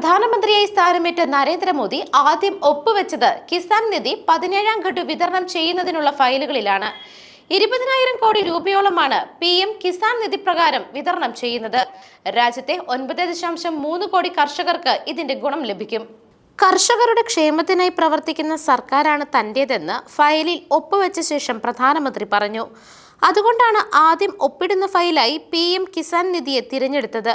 പ്രധാനമന്ത്രിയായി സ്ഥാനമേറ്റ നരേന്ദ്രമോദി ആദ്യം ഒപ്പുവെച്ചത് കിസാൻ നിധി പതിനേഴാം ഘട്ടു വിതരണം ചെയ്യുന്നതിനുള്ള ഫയലുകളിലാണ്. ഇരുപതിനായിരം കോടി രൂപയോളമാണ് പി എം കിസാൻ നിധി പ്രകാരം വിതരണം ചെയ്യുന്നത്. രാജ്യത്തെ ഒൻപത് ദശാംശം മൂന്ന് കോടി കർഷകർക്ക് ഇതിന്റെ ഗുണം ലഭിക്കും. കർഷകരുടെ ക്ഷേമത്തിനായി പ്രവർത്തിക്കുന്ന സർക്കാരാണ് തന്റേതെന്ന് ഫയലിൽ ഒപ്പുവെച്ച ശേഷം പ്രധാനമന്ത്രി പറഞ്ഞു. അതുകൊണ്ടാണ് ആദ്യം ഒപ്പിടുന്ന ഫയലായി പി എം കിസാൻ നിധിയെ തിരഞ്ഞെടുത്തത്.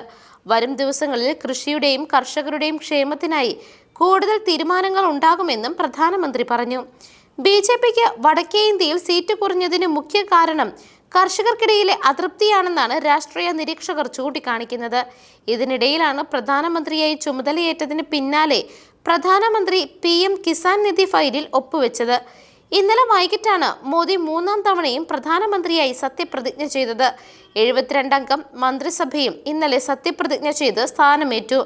വരും ദിവസങ്ങളിൽ കൃഷിയുടെയും കർഷകരുടെയും ക്ഷേമത്തിനായി കൂടുതൽ തീരുമാനങ്ങൾ ഉണ്ടാകുമെന്നും പ്രധാനമന്ത്രി പറഞ്ഞു. ബി ജെ പിക്ക് വടക്കേ ഇന്ത്യയിൽ സീറ്റ് കുറഞ്ഞതിന് മുഖ്യ കാരണം കർഷകർക്കിടയിലെ അതൃപ്തിയാണെന്നാണ് രാഷ്ട്രീയ നിരീക്ഷകർ ചൂണ്ടിക്കാണിക്കുന്നത്. ഇതിനിടയിലാണ് പ്രധാനമന്ത്രിയായി ചുമതലയേറ്റതിന് പിന്നാലെ പ്രധാനമന്ത്രി പി എം കിസാൻ നിധി ഫയലിൽ ഒപ്പുവെച്ചത്. ഇന്നലെ വൈകിട്ടാണ് മോദി മൂന്നാം തവണയും പ്രധാനമന്ത്രിയായി സത്യപ്രതിജ്ഞ ചെയ്തത്. എഴുപത്തിരണ്ടംഗം മന്ത്രിസഭയും ഇന്നലെ സത്യപ്രതിജ്ഞ ചെയ്ത് സ്ഥാനമേറ്റു.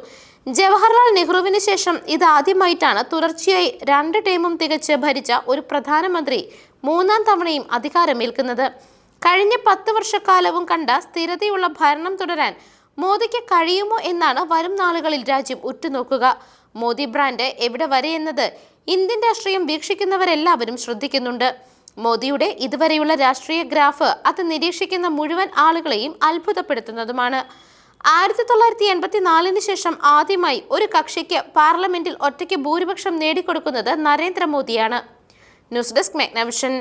ജവഹർലാൽ നെഹ്റുവിന് ശേഷം ഇതാദ്യമായിട്ടാണ് തുടർച്ചയായി രണ്ട് ടൈമും തികച്ച് ഭരിച്ച ഒരു പ്രധാനമന്ത്രി മൂന്നാം തവണയും അധികാരമേൽക്കുന്നത്. കഴിഞ്ഞ പത്ത് വർഷക്കാലവും കണ്ട സ്ഥിരതയുള്ള ഭരണം തുടരാൻ മോദിക്ക് കഴിയുമോ എന്നാണ് വരും നാളുകളിൽ രാജ്യം ഉറ്റുനോക്കുക. മോദി ബ്രാൻഡ് എവിടെ വരെ എന്നത് ഇന്ത്യൻ രാഷ്ട്രീയം വീക്ഷിക്കുന്നവരെല്ലാവരും ശ്രദ്ധിക്കുന്നുണ്ട്. മോദിയുടെ ഇതുവരെയുള്ള രാഷ്ട്രീയ ഗ്രാഫ് അത് നിരീക്ഷിക്കുന്ന മുഴുവൻ ആളുകളെയും അത്ഭുതപ്പെടുത്തുന്നതുമാണ്. ആയിരത്തി തൊള്ളായിരത്തി എൺപത്തി നാലിന് ശേഷം ആദ്യമായി ഒരു കക്ഷിക്ക് പാർലമെന്റിൽ ഒറ്റയ്ക്ക് ഭൂരിപക്ഷം നേടിക്കൊടുക്കുന്നത് നരേന്ദ്രമോദിയാണ്. News desk മെഗ്നവിഷൻ.